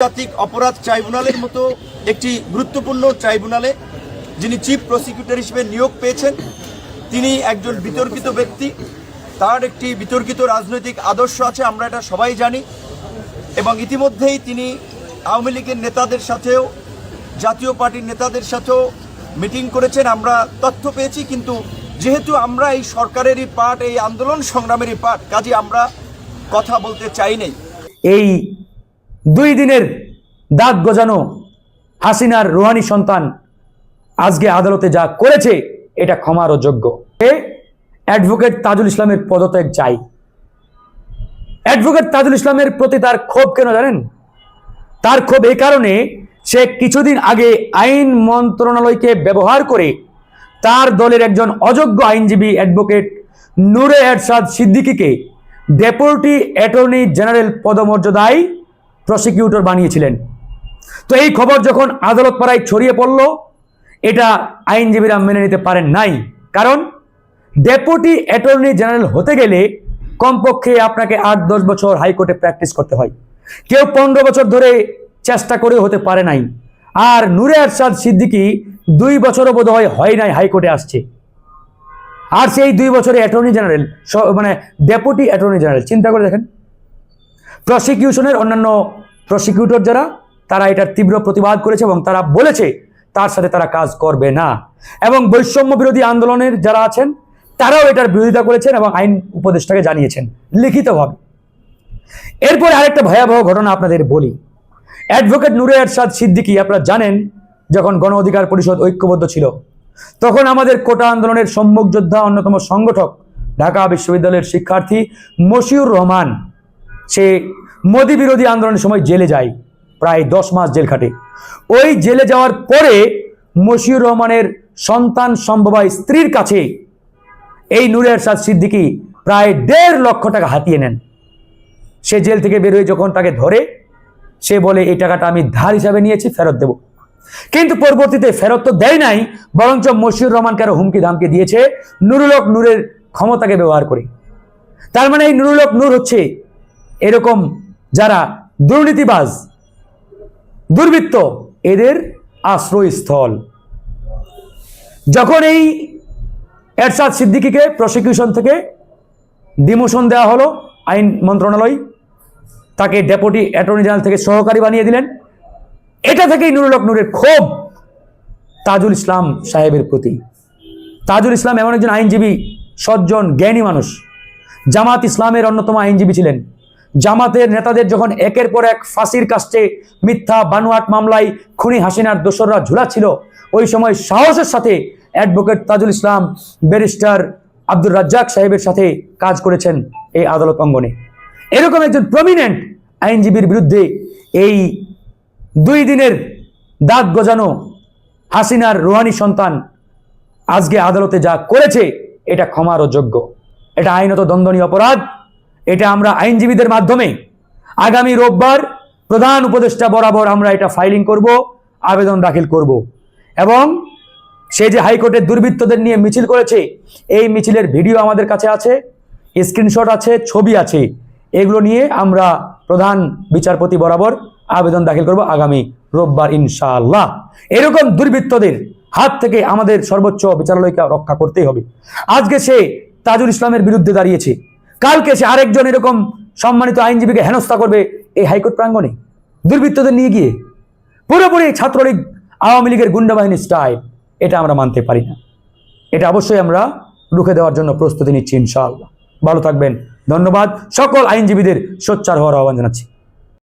আন্তর্জাতিক অপরাধ ট্রাইব্যুনালের মতো একটি গুরুত্বপূর্ণ ট্রাইব্যুনালে যিনি চিফ প্রসিকিউটর হিসেবে নিয়োগ পেয়েছেন, তিনি একজন বিতর্কিত ব্যক্তি। তার একটি বিতর্কিত রাজনৈতিক আদর্শ আছে, আমরা এটা সবাই জানি। এবং ইতিমধ্যেই তিনি আওয়ামী লীগের নেতাদের সাথেও, জাতীয় পার্টির নেতাদের সাথেও মিটিং করেছেন। আমরা তথ্য পেয়েছি, কিন্তু যেহেতু আমরা এই সরকারেরই পার্ট, এই আন্দোলন সংগ্রামেরই পার্ট, কাজে আমরা কথা বলতে চাই নাই। এই দুই দিনের দাগ গজানো হাসিনার রুহানি সন্তান আজকে আদালতে যা করেছে, এটা ক্ষমারও যোগ্য। অ্যাডভোকেট তাজুল ইসলামের পদত্যাগ চাই। অ্যাডভোকেট তাজুল ইসলামের প্রতি তার ক্ষোভ কেন জানেন? তার ক্ষোভ এই কারণে সে কিছুদিন আগে আইন মন্ত্রণালয়কে ব্যবহার করে তার দলের একজন অযোগ্য আইনজীবী অ্যাডভোকেট নূরে এরশাদ সিদ্দিকীকে ডেপুটি অ্যাটর্নি জেনারেল পদমর্যাদায় প্রসিকিউটর বানিয়েছিলেন। তো এই খবর যখন আদালত পাড়ায় ছড়িয়ে পড়ল, এটা আইনজীবীরা মেনে নিতে পারেন নাই। কারণ ডেপুটি অ্যাটর্নি জেনারেল হতে গেলে কমপক্ষে আপনাকে আট দশ বছর হাইকোর্টে প্র্যাকটিস করতে হয়। কেউ পনেরো বছর ধরে চেষ্টা করেও হতে পারে নাই। আর নূরে আরশাদ সিদ্দিকী দুই বছরও বোধ হয় হয় নাই হাইকোর্টে আসছে। আর সেই দুই বছরে অ্যাটর্নি জেনারেল মানে ডেপুটি অ্যাটর্নি জেনারেল, চিন্তা করে দেখেন। প্রসিকিউশনের অন্যান্য প্রসিকিউটর যারা, তারা এটার তীব্র প্রতিবাদ করেছে এবং তারা বলেছে তার সাথে তারা কাজ করবে না। এবং বৈষম্য বিরোধী আন্দোলনের যারা আছেন, তারাও এটার বিরোধিতা করেছেন এবং আইন উপদেষ্টাকে জানিয়েছেন, লিখিতভাবে। এরপরে আরেকটা ভয়াবহ ঘটনা আপনাদের বলি। অ্যাডভোকেট নুরে এরশাদ সিদ্দিকি, আপনারা জানেন, যখন গণ অধিকার পরিষদ ঐক্যবদ্ধ ছিল, তখন আমাদের কোটা আন্দোলনের সম্মুখ যোদ্ধা অন্যতম সংগঠক, ঢাকা বিশ্ববিদ্যালয়ের শিক্ষার্থী মশিউর রহমান, সে মোদী বিরোধী আন্দোলনের সময় জেলে যায়, প্রায় দশ মাস জেল খাটে। ওই জেলে যাওয়ার পরে মশিউর রহমানের সন্তান সম্ভবা স্ত্রীর কাছে এই নূরে এরশাদ সিদ্দিকী প্রায় দেড় লক্ষ টাকা হাতিয়ে নেন। সে জেল থেকে বের হয়ে যখন তাকে ধরে, সে বলে, এই টাকাটা আমি ধার হিসাবে নিয়েছি, ফেরত দেব। কিন্তু পরবর্তীতে ফেরত তো দেয় নাই, বরঞ্চ মশিউর রহমানকে আরও হুমকি ধামকি দিয়েছে নুরুলক নূরের ক্ষমতাকে ব্যবহার করে। তার মানে এই নুরুলক নূর হচ্ছে এরকম যারা দুর্নীতিবাজ, দুর্বৃত্ত, এদের আশ্রয়স্থল। যখন এই এরশাদ সিদ্দিকীকে প্রসিকিউশন থেকে ডিমোশন দেওয়া হলো, আইন মন্ত্রণালয় তাকে ডেপুটি অ্যাটর্নি জেনারেল থেকে সহকারী বানিয়ে দিলেন। এটা থেকেই নুরুল হক নূরের ক্ষোভ তাজুল ইসলাম সাহেবের প্রতি। তাজুল ইসলাম এমন একজন আইনজীবী, সজ্জন, জ্ঞানী মানুষ। জামাত ইসলামের অন্যতম আইনজীবী ছিলেন। জামাতের নেতাদের যখন একের পর এক ফাঁসির কাস্টে মিথ্যা বানুয়াট মামলায় খুনি হাসিনার দোসররা ঝুলাচ্ছিল, ওই সময় সাহসের সাথে অ্যাডভোকেট তাজুল ইসলাম ব্যারিস্টার আব্দুর রাজ্জাক সাহেবের সাথে কাজ করেছেন এই আদালত অঙ্গনে। এরকম একজন প্রমিনেন্ট আইনজীবীর বিরুদ্ধে এই দুই দিনের দাগ গজানো হাসিনার রুহানি সন্তান আজকে আদালতে যা করেছে, এটা ক্ষমারও যোগ্য। এটা আইনত দ্বন্দ্বনীয় অপরাধ। এটা আমরা আইনজীবীদের মাধ্যমে আগামী রোববার প্রধান উপদেষ্টা বরাবর আমরা এটা ফাইলিং করব, আবেদন দাখিল করব। এবং সে যে হাইকোর্টের দুর্বৃত্তদের নিয়ে মিছিল করেছে, এই মিছিলের ভিডিও আমাদের কাছে আছে, স্ক্রিনশট আছে, ছবি আছে। এগুলো নিয়ে আমরা প্রধান বিচারপতি বরাবর আবেদন দাখিল করব আগামী রোববার ইনশাআল্লাহ। এরকম দুর্বৃত্তদের হাত থেকে আমাদের সর্বোচ্চ বিচারালয়কে রক্ষা করতেই হবে। আজকে সে তাজুল ইসলামের বিরুদ্ধে দাঁড়িয়েছে। কালকে সে আরেকজন এরকম সম্মানিত আইনজীবীকে হেনস্থা করবে, এই হাইকোর্ট প্রাঙ্গণে। দুর্বৃত্তদের নিয়ে গিয়ে পুরোপুরি ছাত্রলীগ আওয়ামী লীগের গুন্ডাবাহিনী স্টাইল, এটা আমরা মানতে পারি না। এটা অবশ্যই আমরা রুখে দেওয়ার জন্য প্রস্তুতি নিচ্ছি ইনশাআল্লাহ। ভালো থাকবেন। ধন্যবাদ। সকল আইনজীবীদের সোচ্চার হওয়ার আহ্বান জানাচ্ছি।